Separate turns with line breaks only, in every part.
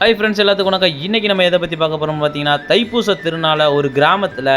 Hi friends எல்லாத்துக்கும் வணக்கம். இன்றைக்கி நம்ம எதை பற்றி பார்க்க போகிறோம் பார்த்தீங்கன்னா தைப்பூச திருநாளை ஒரு கிராமத்தில்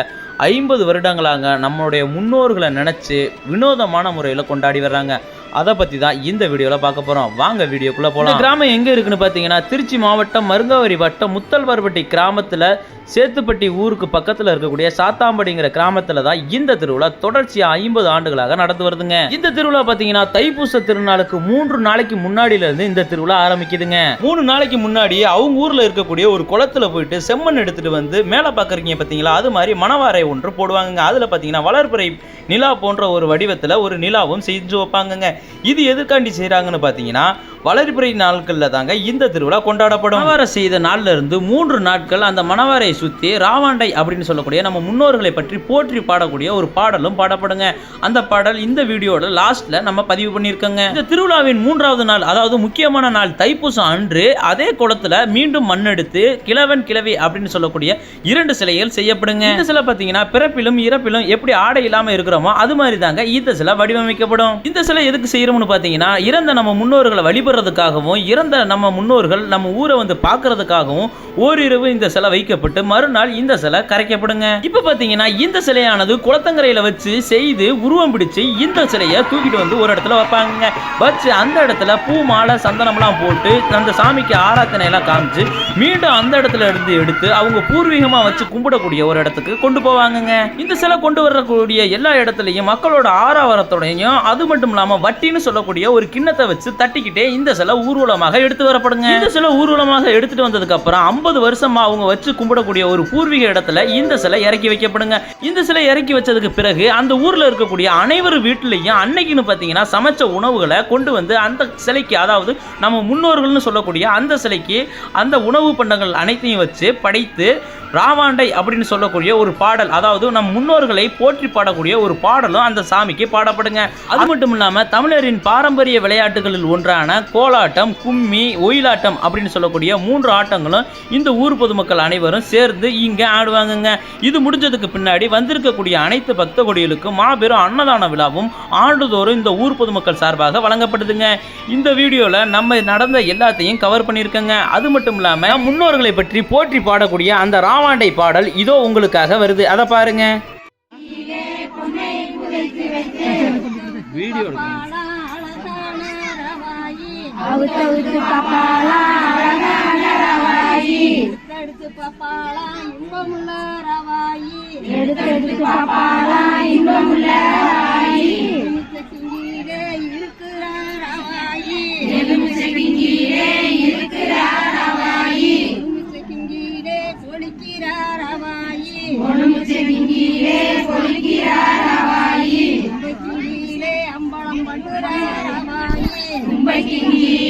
ஐம்பது வருடங்களாக நம்மளுடைய முன்னோர்களை நினச்சி வினோதமான முறையில் கொண்டாடி வர்றாங்க. அதை பற்றி தான் இந்த வீடியோவில் பார்க்க போகிறோம் வாங்க வீடியோக்குள்ளே போகலாம் கிராமம் எங்கே இருக்குன்னு பார்த்தீங்கன்னா திருச்சி மாவட்டம் மருங்காவரி வட்டம் முத்தல்வார்பட்டி கிராமத்தில் சேத்துப்பட்டி ஊருக்கு பக்கத்தில் இருக்கக்கூடிய சாத்தாம்படிங்கிற கிராமத்தில் தான் இந்த திருவிழா தொடர்ச்சியாக ஐம்பது ஆண்டுகளாக நடந்து வருதுங்க. இந்த திருவிழா பார்த்தீங்கன்னா தைப்பூச திருநாளுக்கு மூன்று நாளைக்கு முன்னாடியிலேருந்து இந்த திருவிழா ஆரம்பிக்குதுங்க. மூணு நாளைக்கு முன்னாடி அவங்க ஊரில் இருக்கக்கூடிய ஒரு குளத்துல போயிட்டு செம்மண் எடுத்துகிட்டு வந்து மேலே பார்க்குறீங்க பார்த்தீங்களா? அது மாதிரி மணவாரை ஒன்று போடுவாங்கங்க. அதில் பார்த்தீங்கன்னா வளர்ப்புறை நிலா போன்ற ஒரு வடிவத்தில் ஒரு நிலாவும் செஞ்சு வைப்பாங்கங்க. இது எதுக்காண்டி செய்கிறாங்கன்னு பார்த்தீங்கன்னா வளர்பிறை நாட்களில் தாங்க இந்த திருவிழா கொண்டாடப்படும். மணவாரை செய்த நாள்ல இருந்து மூன்று நாட்கள் அந்த மணவாரை சுற்றி ராவாண்டை அப்படின்னு சொல்லக்கூடிய நம்ம முன்னோர்களை பற்றி போற்றி பாடக்கூடிய ஒரு பாடலும் பாடப்படுங்க. அந்த பாடல் இந்த வீடியோட லாஸ்ட்டில் நம்ம பதிவு பண்ணியிருக்கோங்க. இந்த திருவிழாவின் மூன்றாவது நாள் அதாவது முக்கியமான நாள் தைப்பூசம் அன்று அதே குளத்துல மீண்டும் மண்ணெடுத்து கிழவன் கிழவி அப்படின்னு சொல்லக்கூடிய இரண்டு சிலைகள் செய்யப்படுங்க. இந்த சிலை பார்த்தீங்கன்னா பிறப்பிலும் இறப்பிலும் எப்படி ஆடை இல்லாமல் இருக்கிறோமோ அது மாதிரி தாங்க இந்த சிலை வடிவமைக்கப்படும். இந்த சிலை எதுக்கு செய்கிறோம்னு பார்த்தீங்கன்னா இறந்த நம்ம முன்னோர்களை வழிபடுறதுக்காகவும் இறந்த நம்ம முன்னோர்கள் நம்ம ஊரை வந்து பார்க்கறதுக்காகவும் ஓரிரவு இந்த சிலை வைக்கப்பட்டு மறுநாள் இந்த சிலை கரைக்கப்படுங்க. இப்போ பார்த்தீங்கன்னா இந்த சிலையானது குளத்தங்கரையில் வச்சு செய்து உருவம் பிடிச்சு இந்த சிலையை தூக்கிட்டு வந்து ஒரு இடத்துல வைப்பாங்க வச்சு அந்த இடத்துல பூ மாலை சந்தனம்லாம் போட்டு அந்த சாமிக்கு ஆராத்தனை எல்லாம் காமிச்சு மீண்டும் அந்த இடத்துல இருந்து எடுத்து அவங்க பூர்வீகமாக வச்சு கும்பிடக்கூடிய ஒரு இடத்துக்கு கொண்டு போவாங்கங்க. இந்த சிலை கொண்டு வரக்கூடிய எல்லா இடத்துலையும் மக்களோட ஆரவாரத்தோடையும் அது மட்டும் இல்லாமல் தட்டின்னு சொல்லக்கூடிய ஒரு கிண்ணத்தை வச்சு தட்டிக்கிட்டே இந்த சிலை ஊர்வலமாக எடுத்து வரப்படுங்க. இந்த சிலை ஊர்வலமாக எடுத்துட்டு வந்ததுக்கு அப்புறம் ஐம்பது வருஷமா அவங்க வச்சு கும்பிடக்கூடிய ஒரு பூர்வீக இடத்துல இந்த சிலை இறக்கி வைக்கப்படுங்க. இந்த சிலை இறக்கி வச்சதுக்கு பிறகு அந்த ஊர்ல இருக்கக்கூடிய அனைவர் வீட்டிலையும் அன்னைக்குன்னு பார்த்தீங்கன்னா சமைச்ச உணவுகளை கொண்டு வந்து அந்த சிலைக்கு அதாவது நம்ம முன்னோர்கள்னு சொல்லக்கூடிய அந்த சிலைக்கு அந்த உணவு பண்டங்கள் அனைத்தையும் வச்சு படைத்து ராவாண்டை அப்படின்னு சொல்லக்கூடிய ஒரு பாடல் அதாவது நம் முன்னோர்களை போற்றி பாடக்கூடிய ஒரு பாடலும் அந்த சாமிக்கு பாடப்படுங்க. அது மட்டும் இல்லாமல் தமிழரின் பாரம்பரிய விளையாட்டுகளில் ஒன்றான கோலாட்டம் கும்மி ஒயிலாட்டம் அப்படின்னு சொல்லக்கூடிய மூன்று ஆட்டங்களும் இந்த ஊர் பொதுமக்கள் அனைவரும் சேர்ந்து இங்கே ஆடுவாங்கங்க. இது முடிஞ்சதுக்கு பின்னாடி வந்திருக்கக்கூடிய அனைத்து பக்த கொடிகளுக்கும் மாபெரும் அன்னதான விழாவும் ஆண்டுதோறும் இந்த ஊர் பொதுமக்கள் சார்பாக வழங்கப்படுதுங்க. இந்த வீடியோவில் நம்ம நடந்த எல்லாத்தையும் கவர் பண்ணியிருக்கங்க. அது மட்டும் இல்லாமல் முன்னோர்களை பற்றி போற்றி பாடக்கூடிய அந்த ரா ராவாண்டை பாடல் இதோ உங்களுக்காக வருது. அதை பாருங்க. வீடியோ
பொறுக்கிறா ரவாயி
கிங்கீரே அம்பலம் பண்ணுற ரவாயி
கும்பை கிங்கீரே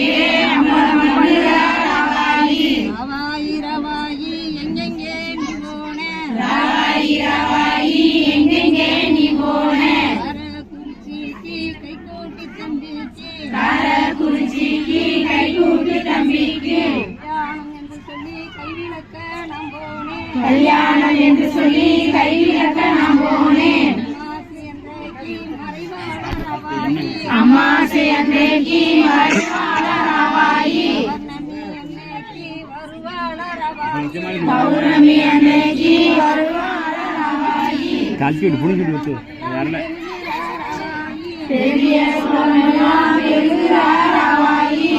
கல்யாணம் என்று சொல்லி கைவிளக்க
நான் போனேன்.
அன்றைக்கு
அம்மாசை அன்றைக்கு மறுநாள ரவாயி
பௌர்ணமி அன்னைக்கு வருவாள ரவாயி
பௌர்ணமி அன்னைக்கு வருவாள ரவாயி
கழிச்சுட்டு புடிச்சிட்டு விட்டு வரல
பெரிய குளமெல்லாம் பெருகிறா ரவாயி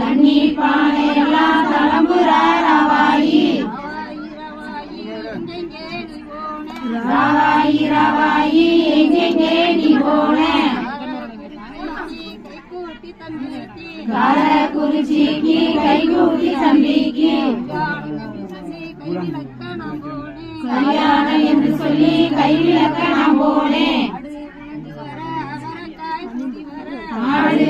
ரவாயி தண்ணி பானையெல்லாம் தளம்புறா
எங்கெங்கே நீ போன
ரவாயி ரவாயி
தம்பிக்கு கல்யாணம் என்று சொல்லி கைவிளக்க
நான் போனேன்.
ஆடு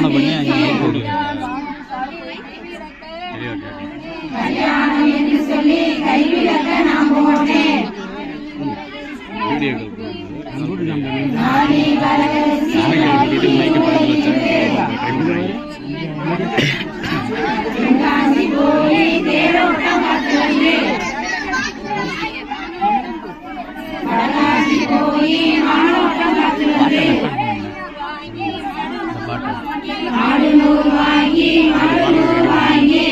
இங்கேருந்து பண்ணி அங்கே போட்டு வீடியோ
நூறு வாங்கி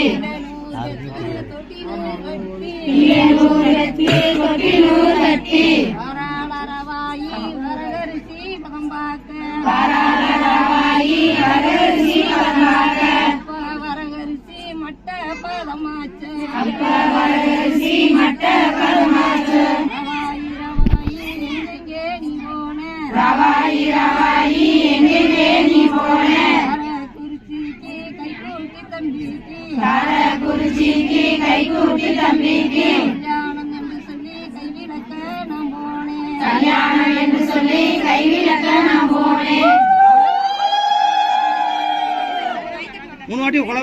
மாட்டி
வாட்டி கொலா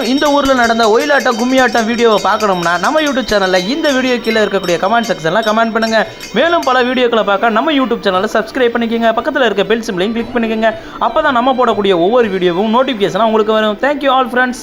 மேலும் இந்த ஊரில் நடந்த ஒயிலாட்டம் கும்மியாட்டம் வீடியோவை பார்க்கணும்னா நம்ம யூடியூப் சேனலில் இந்த வீடியோ கீழே இருக்கக்கூடிய கமெண்ட் செக்ஷனில் கமெண்ட் பண்ணுங்கள் மேலும் பல வீடியோக்களை பார்க்க நம்ம யூடியூப் சேனலை சப்ஸ்கிரைப் பண்ணிக்கோங்க. பக்கத்தில் இருக்க பெல் சிம்லையும் கிளிக் பண்ணிக்கோங்க. அப்போ தான் நம்ம போடக்கூடிய ஒவ்வொரு வீடியோவும் நோட்டிஃபிகேஷனாக உங்களுக்கு வரும். Thank you all friends